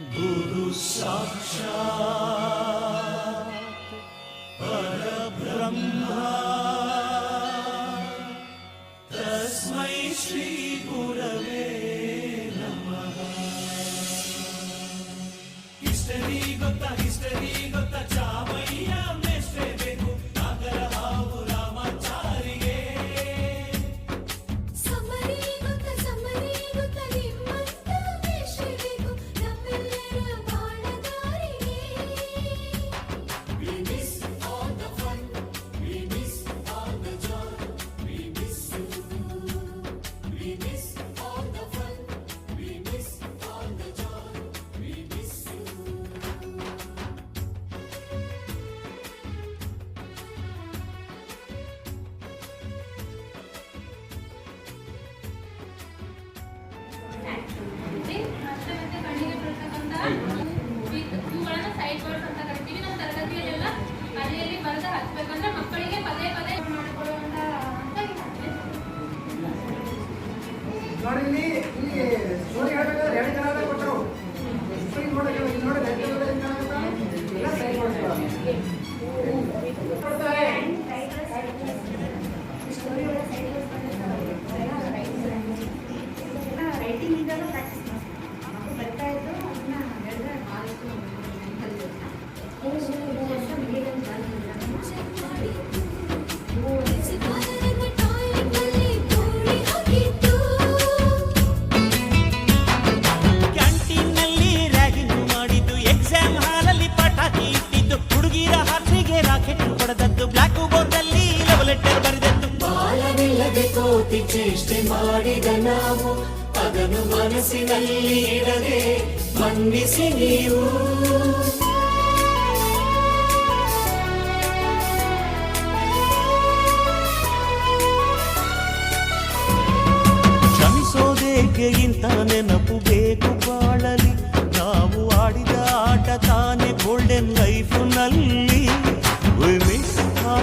గురు సాక్షాత్ పరబ్రహ్మ. తస్మై శ్రీ గురవే Por favor. ಕೋಟಿ ಕೋಟಿ ಚೇಷ್ಟೆ ಮಾಡಿದ ನಾವು ಅದನ್ನು ಮನಸ್ಸಿನಲ್ಲಿಡದೆ ಮಂಡಿಸಿ ನೀವು ಕ್ಷಮಿಸೋದೇಕೆ ಇಂಥ ನೆನಪು ಬೇಕು ಬಾಳಲಿ ನಾವು ಆಡಿದ ಆಟ ತಾನೇ ಗೋಲ್ಡನ್ ಲೈಫ್ನಲ್ಲಿ We miss all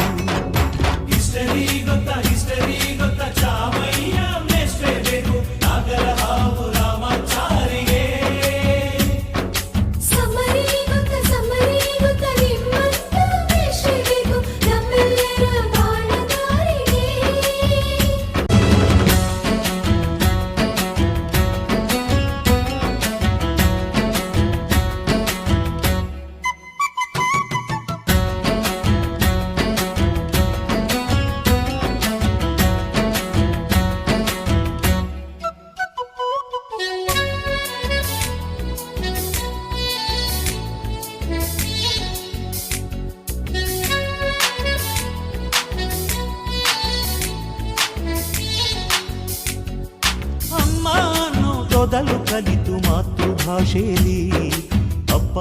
ಮೊದಲು ಕಲಿತು ಮಾತೃಭಾಷೆಯಲ್ಲಿ ಅಪ್ಪ